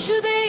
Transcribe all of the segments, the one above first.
şu değil.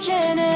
Tükene